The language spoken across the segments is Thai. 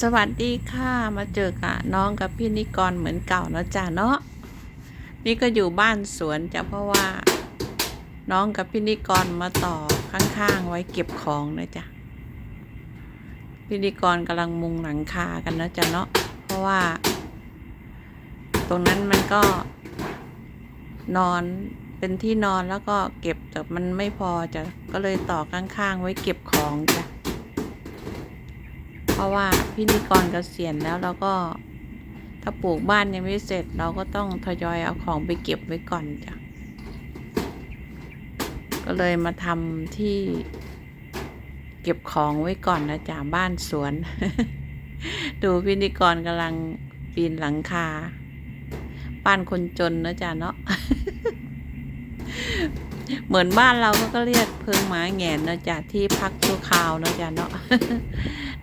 สวัสดีค่ะ มาเจอกับน้องกับพี่นิกรเหมือนเก่านะจ๊ะเนาะนี่ก็อยู่บ้านสวนจ้ะเพราะว่า น้องกับพี่นิกรมาต่อข้างๆไว้เก็บของนะจ๊ะพี่นิกรกำลังมุงหลังคากันนะจ๊ะเนาะเพราะว่า ตรงนั้นมันก็ นอนเป็นที่นอนแล้วก็เก็บแต่มันไม่พอจ้ะก็เลยต่อข้างๆไว้เก็บของจ้ะ ราะว่าพี่นิกรเกษียณแล้วเราก็ถ้าปลูกบ้านยังไม่เสร็จ เราก็ต้องทยอยเอาของไปเก็บไว้ก่อนจ้ะ ก็เลยมาทำที่เก็บของไว้ก่อนนะจ๊ะบ้านสวน ดูพี่นิกรกำลังปีนหลังคา บ้านคนจนนะจ๊ะเนาะ เหมือนบ้านเราก็เรียกเพิงหมาแงนนะจ๊ะที่พักชั่วคราวนะจ๊ะเนาะ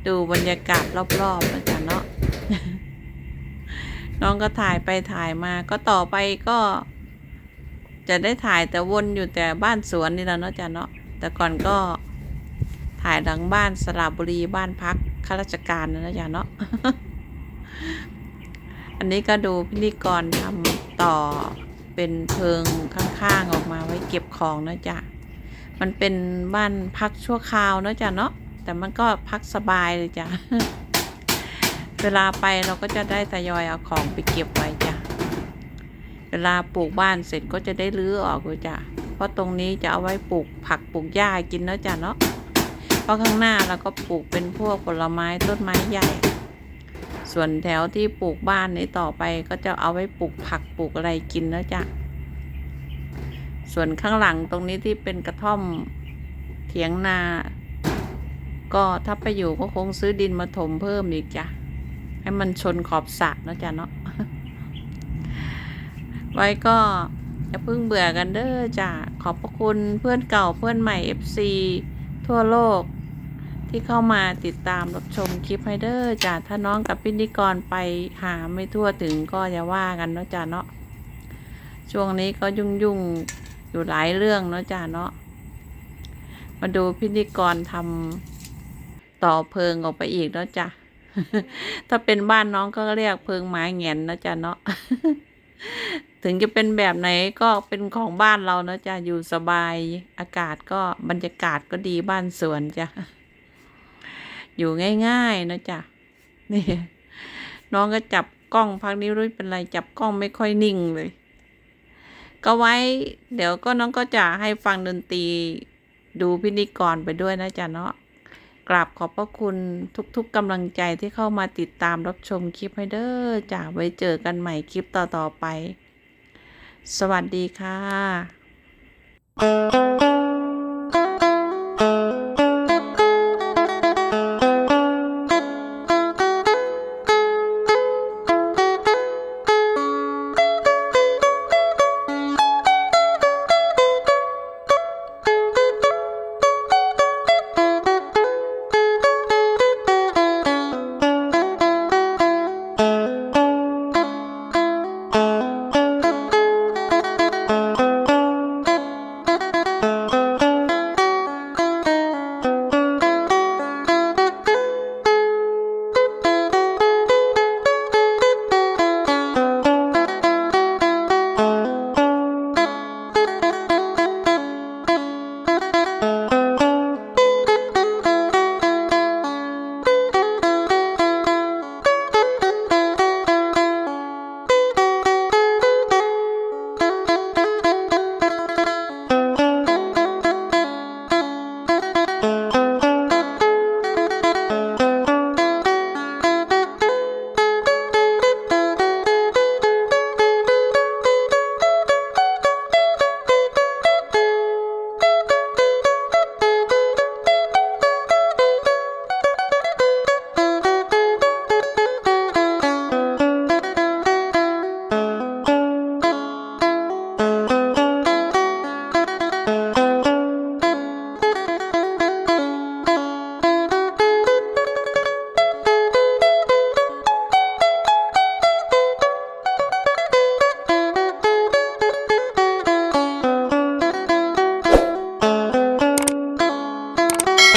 ดูบรรยากาศรอบๆนะจ๊ะเนาะน้องก็ถ่ายไปถ่ายมาก็ต่อไปก็ จะได้ถ่ายแต่วนอยู่แต่บ้านสวนนี่แล้วเนาะจ๊ะเนาะแต่ก่อนก็ถ่ายหลังบ้านสระบุรีบ้านพักข้าราชการนะนะจ๊ะเนาะอันนี้ก็ดูพิธีกรทำต่อเป็นเพิงข้างๆออกมาไว้เก็บของนะจ๊ะมันเป็นบ้านพักชั่วคราวนะจ๊ะเนาะ แต่มันก็พักสบายเลยจ้ะ เวลาไปเราก็จะได้ทยอยเอาของไปเก็บไว้จ้ะ เวลาปลูกบ้านเสร็จก็จะได้รื้อออกเลยจ้ะ เพราะตรงนี้จะเอาไว้ปลูกผักปลูกหญ้ากินเนาะจ้ะเนาะ เพราะข้างหน้าเราก็ปลูกเป็นพวกผลไม้ต้นไม้ใหญ่ ส่วนแถวที่ปลูกบ้านนี้ต่อไปก็จะเอาไว้ปลูกผักปลูกอะไรกินนะจ๊ะส่วนข้างหลังตรงนี้ที่เป็นกระท่อมเถียงนา ก็ถ้าไปอยู่ก็คงซื้อดินมาถมเพิ่มอีกจ้ะ ให้มันชนขอบสระนะจ๊ะเนาะ ไว้ก็อย่าเพิ่งเบื่อกันเด้อจ้ะ ขอบพระคุณเพื่อนเก่าเพื่อนใหม่ FC ทั่วโลกที่เข้ามาติดตามรับชมคลิปให้เด้อจ้ะ ถ้าน้องกับพิธีกรไปหาไม่ทั่วถึงก็อย่าว่ากันเนาะจ้ะเนาะ ช่วงนี้ก็ยุ่งยุ่งอยู่หลายเรื่องเนาะจ้ะเนาะ มาดูพิธีกรทำ ต่อเพิงออกไปอีกเนาะจ้ะ ถ้าเป็นบ้านน้องก็เรียกเพิงหมาแหงนนะจ๊ะเนาะ ถึงจะเป็นแบบไหนก็เป็นของบ้านเราเนาะจ้ะ อยู่สบาย อากาศก็บรรยากาศก็ดีบ้านสวนจ้ะ อยู่ง่ายๆนะจ๊ะนี่ น้องก็จับกล้องพักนี้รู้เป็นไรจับกล้องไม่ค่อยนิ่งเลย ก็ไว้ เดี๋ยวก็น้องก็จะให้ฟังดนตรีดูพิธีกรไปด้วยนะจ๊ะเนาะ กราบขอบพระคุณทุกๆกำลังใจที่เข้ามาติดตามรับชมคลิปให้เด้อจ้ะไว้เจอกันใหม่คลิปต่อๆไป สวัสดีค่ะ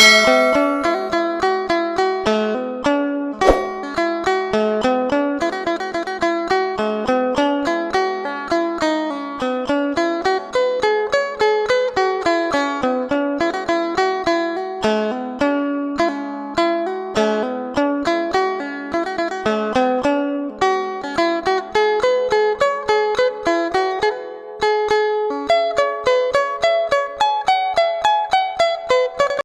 Música